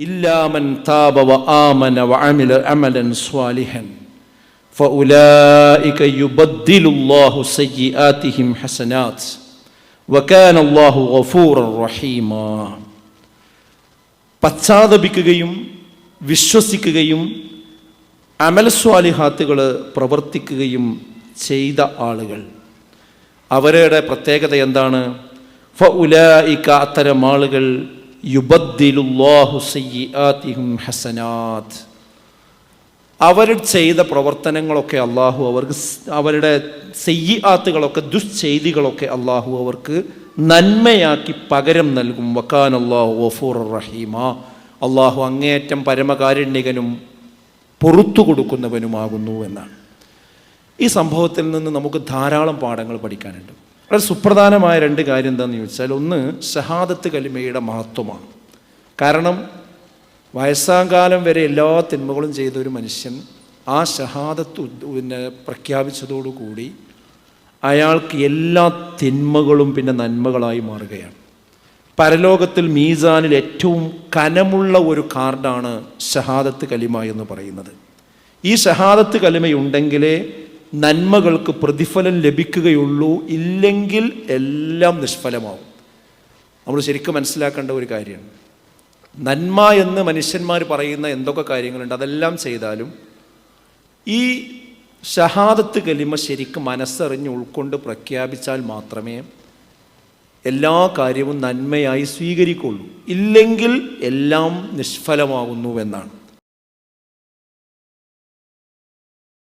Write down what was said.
إلا من تاب وآمن وعمل عملا صالحا فأولئك يبدل الله سيئاتهم حسنات وكان الله غفورا رحيما പശ്ചാത്തപിക്കുകയും വിശ്വസിക്കുകയും അമൽ സ്വാലിഹാത്തുകൾ പ്രവർത്തിക്കുകയും ചെയ്ത ആളുകൾ അവരുടെ പ്രത്യേകത എന്താണ് ഫ ഉലായിക്ക അത്തരം ആളുകൾ യുബദ്ദിലുല്ലാഹു അവർ ചെയ്ത പ്രവർത്തനങ്ങളൊക്കെ അള്ളാഹു അവർക്ക് അവരുടെ അവരുടെ സെയ്യാത്തുകളൊക്കെ ദുശ്ചെയ്തികളൊക്കെ അള്ളാഹു അവർക്ക് നന്മയാക്കി പകരം നൽകും. വക്കാൻ അള്ളാഹു വഫൂർ റഹീമ. അള്ളാഹു അങ്ങേയറ്റം പരമകാരുണ്യകനും പൊറത്തു കൊടുക്കുന്നവനുമാകുന്നു എന്നാണ്. ഈ സംഭവത്തിൽ നിന്ന് നമുക്ക് ധാരാളം പാഠങ്ങൾ പഠിക്കാനുണ്ട്. വളരെ സുപ്രധാനമായ രണ്ട് കാര്യം എന്താണെന്ന് ചോദിച്ചാൽ ഒന്ന് ഷഹാദത്ത് കലിമയുടെ മഹത്വമാണ്. കാരണം വയസ്സാകാലം വരെ എല്ലാ തിന്മകളും ചെയ്ത ഒരു മനുഷ്യൻ ആ ഷഹാദത്ത് പിന്നെ പ്രഖ്യാപിച്ചതോടുകൂടി അയാൾക്ക് എല്ലാ തിന്മകളും പിന്നെ നന്മകളായി മാറുകയാണ്. പരലോകത്തിൽ മീസാനിൽ ഏറ്റവും കനമുള്ള ഒരു കാർഡാണ് ഷഹാദത്ത് കലിമ എന്ന് പറയുന്നത്. ഈ ഷഹാദത്ത് കലിമയുണ്ടെങ്കിലേ നന്മകൾക്ക് പ്രതിഫലം ലഭിക്കുകയുള്ളൂ ഇല്ലെങ്കിൽ എല്ലാം നിഷ്ഫലമാവും. നമ്മൾ ശരിക്കും മനസ്സിലാക്കേണ്ട ഒരു കാര്യമാണ്. നന്മ എന്ന് മനുഷ്യന്മാർ പറയുന്ന എന്തൊക്കെ കാര്യങ്ങളുണ്ട്? അതെല്ലാം ചെയ്താലും ഈ ഷഹാദത്ത് കലിമ ശരിക്കും മനസ്സറിഞ്ഞ് ഉൾക്കൊണ്ട് പ്രഖ്യാപിച്ചാൽ മാത്രമേ എല്ലാ കാര്യവും നന്മയായി സ്വീകരിക്കുള്ളൂ. ഇല്ലെങ്കിൽ എല്ലാം നിഷ്ഫലമാകുന്നു എന്നാണ്